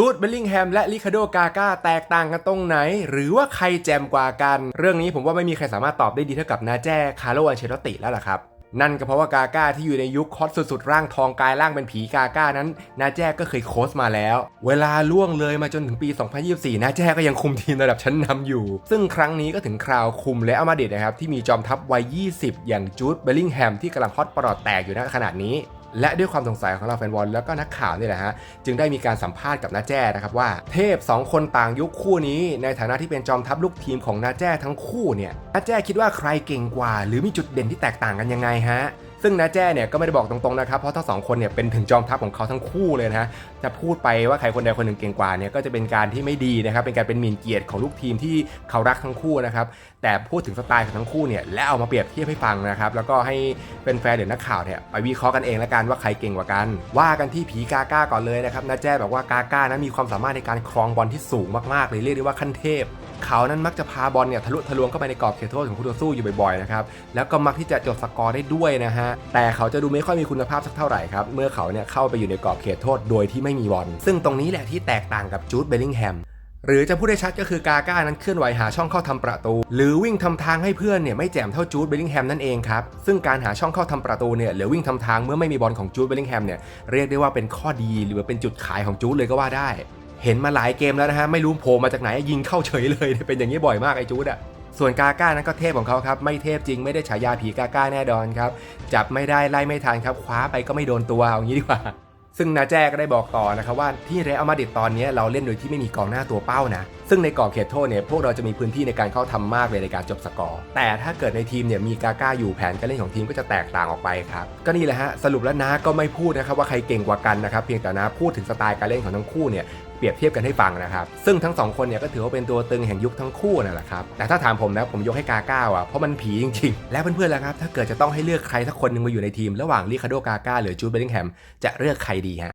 จูดเบลลิงแฮมและลิคาโดกาก้าแตกต่างกันตรงไหน หรือว่าใครแจมกว่ากัน เรื่องนี้ผมว่าไม่มีใครสามารถตอบได้ดีเท่ากับนาแจ้คาร์โลอันเชลติแล้วล่ะครับนั่นก็เพราะว่ากาก้าที่อยู่ในยุคฮอตสุดๆ ร่างทองกายร่างเป็นผีกาก้านั้น นาแจ้ก็เคยโค้ชมาแล้ว เวลาล่วงเลยมาจนถึงปี 2024 นาแจ้ก็ยังคุมทีมระดับชั้นนำอยู่ ซึ่งครั้งนี้ก็ถึงคราวคุมและอามาเดตนะครับ ที่มีจอมทัพวัย 20 อย่างจูดเบลลิงแฮมที่กำลังฮอตปลอดแตกอยู่ณขนาดนี้ และด้วยความสงสัยของเราแฟนบอลแล้วก็นักข่าวนี่แหละฮะจึงได้มีการสัมภาษณ์กับนาแจ้นะครับว่าเทพ 2 คนต่างยุคคู่นี้ ในฐานะที่เป็นจอมทัพลูกทีมของนาแจ้ทั้งคู่เนี่ยนาแจ้คิดว่าใครเก่งกว่า หรือมีจุดเด่นที่แตกต่างกันยังไงฮะ ซึ่งนาแจ้เนี่ยก็ไม่ได้บอกตรงๆนะครับเพราะทั้งสองคนเนี่ยเป็นถึงจอมทัพของเขาทั้งคู่เลยนะฮะจะพูดไปว่าใครคนใดคนหนึ่งเก่งกว่าเนี่ยก็จะเป็นการที่ไม่ดีนะครับเป็นการเป็นหมิ่นเกียรติของลูกทีมที่เขารักทั้งคู่นะครับแต่พูดถึงสไตล์ของทั้งคู่เนี่ยและเอามาเปรียบเทียบให้ฟังนะครับแล้วก็ให้เป็นแฟนเดี๋ยวนักข่าวเนี่ยไปวิเคราะห์กันเองแล้วกันว่าใครเก่งกว่ากัน ว่ากันที่ผีกาก้าก่อนเลยนะครับนาแจ้บอกว่ากาก้านั้นมีความสามารถในการครองบอลที่สูงมากๆเลยเรียกได้ว่าขั้นเทพ เขานั้นมักจะพาบอลเนี่ยทะลุทะลวงเข้าไปในกรอบเขตโทษของคู่ต่อสู้อยู่บ่อยๆนะครับแล้วก็มักที่จะจดสกอร์ได้ด้วยนะฮะแต่เขาจะดูไม่ค่อยมีคุณภาพสักเท่าไหร่ครับเมื่อเขาเนี่ยเข้าไปอยู่ในกรอบเขตโทษโดยที่ไม่มีบอลซึ่งตรงนี้แหละที่แตกต่างกับจูดเบลลิงแฮมหรือจะพูดได้ชัดก็คือกาก้านั้นเคลื่อนไหวหาช่องเข้าทำประตู หรือวิ่งทำทางให้เพื่อนเนี่ยไม่แจ่มเท่าจูดเบลลิงแฮมนั่นเองครับ ซึ่งการหาช่องเข้าทำประตูเนี่ยหรือวิ่งทำทางเมื่อไม่มีบอลของจูดเบลลิงแฮมเนี่ยเรียกได้ว่าเป็นข้อดีหรือเป็นจุดขายของจูดเลยก็ว่าได้ เห็นมาหลายเกมแล้วนะฮะไม่รู้โผล่มาจากไหนยิงเข้าเฉยเลยเป็นอย่างนี้บ่อยมากไอจูดอะส่วนกาก้านั้นก็เทพของเขาครับ ไม่เทพจริงไม่ได้ฉายาผีกาก้าแน่นอนครับ จับไม่ได้ไล่ไม่ทันครับ คว้าไปก็ไม่โดนตัวเอางี้ดีกว่า ซึ่งนาแจ้ก็ได้บอกต่อนะครับว่าที่เรอัลมาดริดตอนนี้เราเล่นโดยที่ไม่มีกองหน้าตัวเป้านะ ซึ่งในกรอบเขตโทษเนี่ยพวกเราจะมีพื้นที่ในการเข้าทำมากเลยในการจบสกอร์ แต่ถ้าเกิดในทีมเนี่ยมีกาก้าอยู่แผนการเล่นของทีมก็จะแตกต่างออกไปครับ ก็นี่แหละฮะสรุปแล้วนาก็ไม่พูดนะครับว่าใครเก่งกว่ากันนะครับเพียงแต่นาพูดถึงสไตล์การเล่นของทั้งคู่เนี่ย เปรียบเทียบกันให้ฟังนะครับ ซึ่งทั้งสองคนเนี่ยก็ถือว่าเป็นตัวตึงแห่งยุคทั้งคู่นั่นแหละครับ แต่ถ้าถามผมนะผมยกให้กาก้าอะเพราะมันผีจริงๆ และเพื่อนๆล่ะครับ ถ้าเกิดจะต้องให้เลือกใครสักคนหนึ่งมาอยู่ในทีม ระหว่างลิคาโดกาก้าหรือจูดเบลลิงแฮมจะเลือกใครดีฮะ